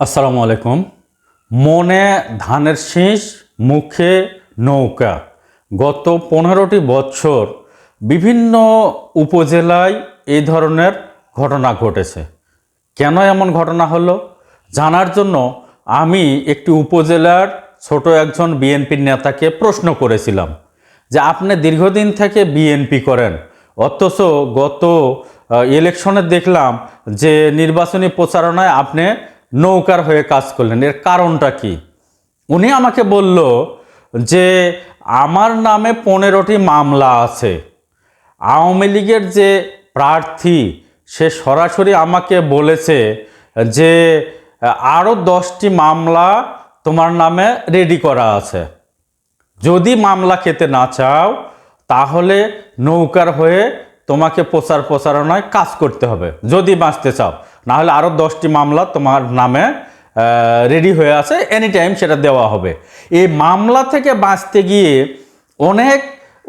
আসসালামু আলাইকুম। মনে ধানের শীষ, মুখে নৌকা। গত পনেরোটি বছর বিভিন্ন উপজেলায় এই ধরনের ঘটনা ঘটেছে। কেন এমন ঘটনা হলো? জানার জন্য আমি একটি উপজেলার ছোট একজন বিএনপির নেতাকে প্রশ্ন করেছিলাম যে, আপনি দীর্ঘদিন থেকে বিএনপি করেন, অথচ গত ইলেকশনে দেখলাম যে নির্বাচনী প্রচারণায় আপনি নৌকার হয়ে কাজ করলেন। এর কারণটা কি? উনি আমাকে বলল যে, আমার নামে পনেরোটি মামলা আছে। আওয়ামী লীগের যে প্রার্থী, সে সরাসরি আমাকে বলেছে যে আরও দশটি মামলা তোমার নামে রেডি করা আছে। যদি মামলা খেতে না চাও, তাহলে নৌকার হয়ে তোমাকে প্রচার প্রচারণায় কাজ করতে হবে। যদি বাঁচতে চাও। না হলে আরও দশটি মামলা তোমার নামে রেডি হয়ে আছে এনি টাইম সেটা দেওয়া হবে। এই মামলা থেকে বাঁচতে গিয়ে অনেক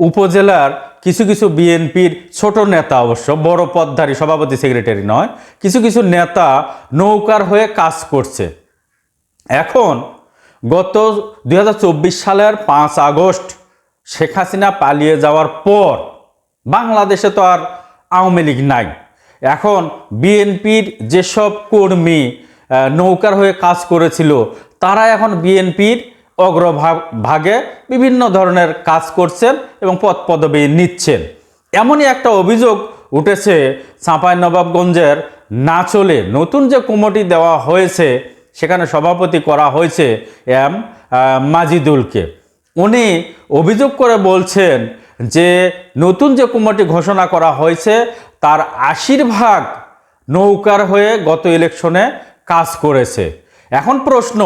উপজেলার কিছু কিছু বিএনপির ছোট নেতা অবশ্য, বড় পদধারী, সভাপতি সেক্রেটারি নয়, কিছু কিছু নেতা নৌকার হয়ে কাজ করছে। এখন গত দু হাজার চব্বিশ সালের পাঁচ আগস্ট শেখ হাসিনা পালিয়ে যাওয়ার পর বাংলাদেশে তো আর আওয়ামী লীগ নাই। এখন বিএনপির যেসব কর্মী নৌকার হয়ে কাজ করেছিল তারা এখন বিএনপির অগ্রভাগ ভাগে বিভিন্ন ধরনের কাজ করছেন এবং পদ পদবি নিচ্ছেন। এমনই একটা অভিযোগ উঠেছে চাঁপাইনবাবগঞ্জের নাচলে। নতুন যে কমিটি দেওয়া হয়েছে, সেখানে সভাপতি করা হয়েছে এম মাজিদুলকে। উনি অভিযোগ করে বলছেন যে, নতুন যে কমিটি ঘোষণা করা হয়েছে তার আশির ভাগ নৌকার হয়ে গত ইলেকশনে কাজ করেছে। এখন প্রশ্ন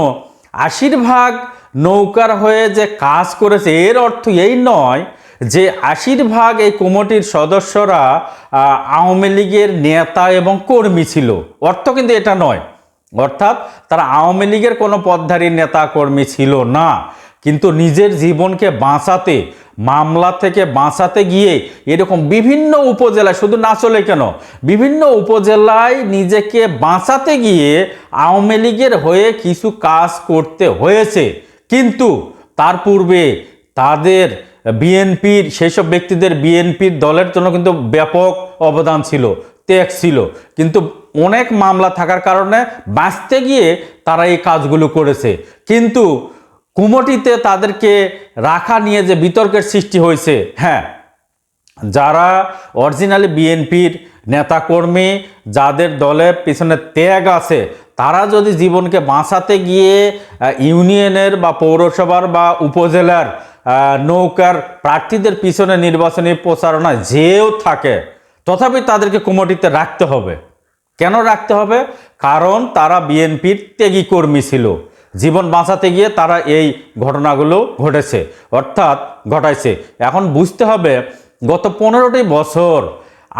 আশির ভাগ নৌকার হয়ে যে কাজ করেছে, এর অর্থ এই নয় যে আশির ভাগ এই কমিটির সদস্যরা আওয়ামী লীগের নেতা এবং কর্মী ছিল। অর্থ কিন্তু এটা নয়। অর্থাৎ তারা আওয়ামী লীগের কোনো পদধারী নেতা কর্মী ছিল না। কিন্তু নিজের জীবনকে বাঁচাতে মামলা থেকে বাঁচাতে গিয়ে এরকম বিভিন্ন উপজেলায়, শুধু না চলে কেন, বিভিন্ন উপজেলায় নিজেকে বাঁচাতে গিয়ে আওয়ামী লীগের হয়ে কিছু কাজ করতে হয়েছে। কিন্তু তার পূর্বে তাদের বিএনপির সেই সব ব্যক্তিদের বিএনপির দলের জন্য কিন্তু ব্যাপক অবদান ছিল, ত্যাগ ছিল। কিন্তু অনেক মামলা থাকার কারণে বাঁচতে গিয়ে তারা এই কাজগুলো করেছে। কিন্তু কুমটিতে তাদেরকে রাখা নিয়ে যে বিতর্কের সৃষ্টি হয়েছে হ্যাঁ যারা অরিজিনালি বিএনপির নেতাকর্মী, যাদের দলের পিছনে ত্যাগ আছে, তারা যদি জীবনকে বাঁচাতে গিয়ে ইউনিয়নের বা পৌরসভার বা উপজেলার নৌকার প্রার্থীদের পিছনে নির্বাচনী প্রচারণায় যেও থাকে, তথাপি তাদেরকে কুমটিতে রাখতে হবে। কেন রাখতে হবে? কারণ তারা বিএনপির ত্যাগী কর্মী ছিল। জীবন বাঁচাতে গিয়ে তারা এই ঘটনাগুলো ঘটেছে, অর্থাৎ ঘটাইছে। এখন বুঝতে হবে, গত পনেরোটি বছর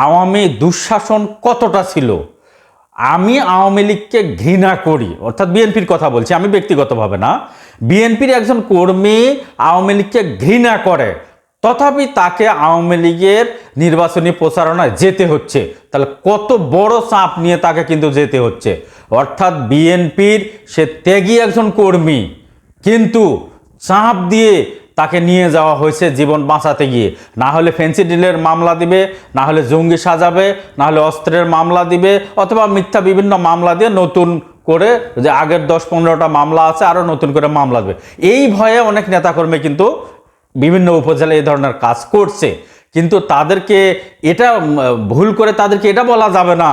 আওয়ামী দুঃশাসন কতটা ছিল? আমি আওয়ামী লীগকে ঘৃণা করি, অর্থাৎ বিএনপির কথা বলছি, আমি ব্যক্তিগতভাবে না। বিএনপির একজন কর্মী আওয়ামী লীগকে ঘৃণা করে। তথাপি তাকে আওয়ামী লীগের নির্বাচনী প্রচারণায় যেতে হচ্ছে। তাহলে কত বড় চাপ নিয়ে তাকে কিন্তু যেতে হচ্ছে। অর্থাৎ বিএনপির সে ত্যাগী একজন কর্মী, কিন্তু চাপ দিয়ে তাকে নিয়ে যাওয়া হয়েছে জীবন বাঁচাতে গিয়ে। না হলে ফেন্সি ডিলের মামলা দিবে, না হলে জঙ্গি সাজাবে, না হলে অস্ত্রের মামলা দিবে, অথবা মিথ্যা বিভিন্ন মামলা দিয়ে নতুন করে যে আগের দশ পনেরোটা মামলা আছে, আরও নতুন করে মামলা দেবে। এই ভয়ে অনেক নেতাকর্মী কিন্তু বিভিন্ন উপজেলায় এই ধরনের কাজ করছে। কিন্তু তাদেরকে এটা ভুল করে তাদেরকে এটা বলা যাবে না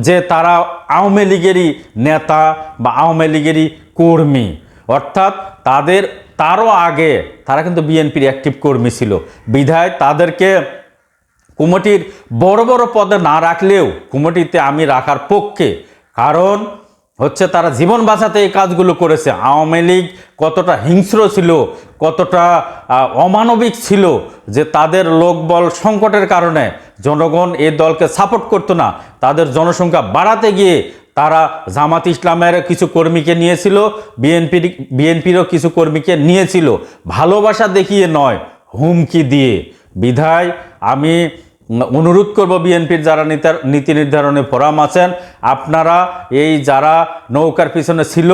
যে তারা আওয়ামী লীগেরই নেতা বা আওয়ামী লীগেরই কর্মী। অর্থাৎ তাদের, তারও আগে তারা কিন্তু বিএনপির অ্যাক্টিভ কর্মী ছিল। বিধায় তাদেরকে কুমটির বড় বড় পদে না রাখলেও কুমটিতে আমি রাখার পক্ষে। কারণ হচ্ছে তারা জীবন বাঁচাতে এই কাজগুলো করেছে। আওয়ামী লীগ কতটা হিংস্র ছিল কতটা অমানবিক ছিল যে তাদের লোকবল সংকটের কারণে জনগণ এ দলকে সাপোর্ট করতো না। তাদের জনসংখ্যা বাড়াতে গিয়ে তারা জামাত ইসলামের কিছু কর্মীকে নিয়েছিল বিএনপির বিএনপিরও কিছু কর্মীকে নিয়েছিল। ভালোবাসা দেখিয়ে নয়, হুমকি দিয়ে। বিধায় আমি অনুরোধ করব বিএনপির যারা নীতি নির্ধারণে ফোরাম আছেন, আপনারা এই যারা নৌকার পিছনে ছিল,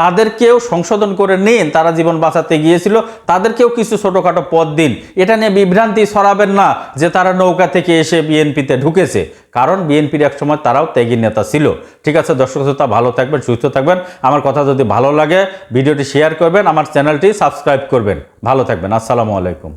তাদেরকেও সংশোধন করে নিন। তারা জীবন বাঁচাতে গিয়েছিল, তাদেরকেও কিছু ছোটোখাটো পদ দিন। এটা নিয়ে বিভ্রান্তি সরাবেন না যে তারা নৌকা থেকে এসে বিএনপিতে ঢুকেছে। কারণ বিএনপির এক সময় তারাও ত্যাগী নেতা ছিল। ঠিক আছে, দর্শক শ্রোতা, ভালো থাকবেন, সুস্থ থাকবেন। আমার কথা যদি ভালো লাগে, ভিডিওটি শেয়ার করবেন, আমার চ্যানেলটি সাবস্ক্রাইব করবেন। ভালো থাকবেন, আসসালামু আলাইকুম।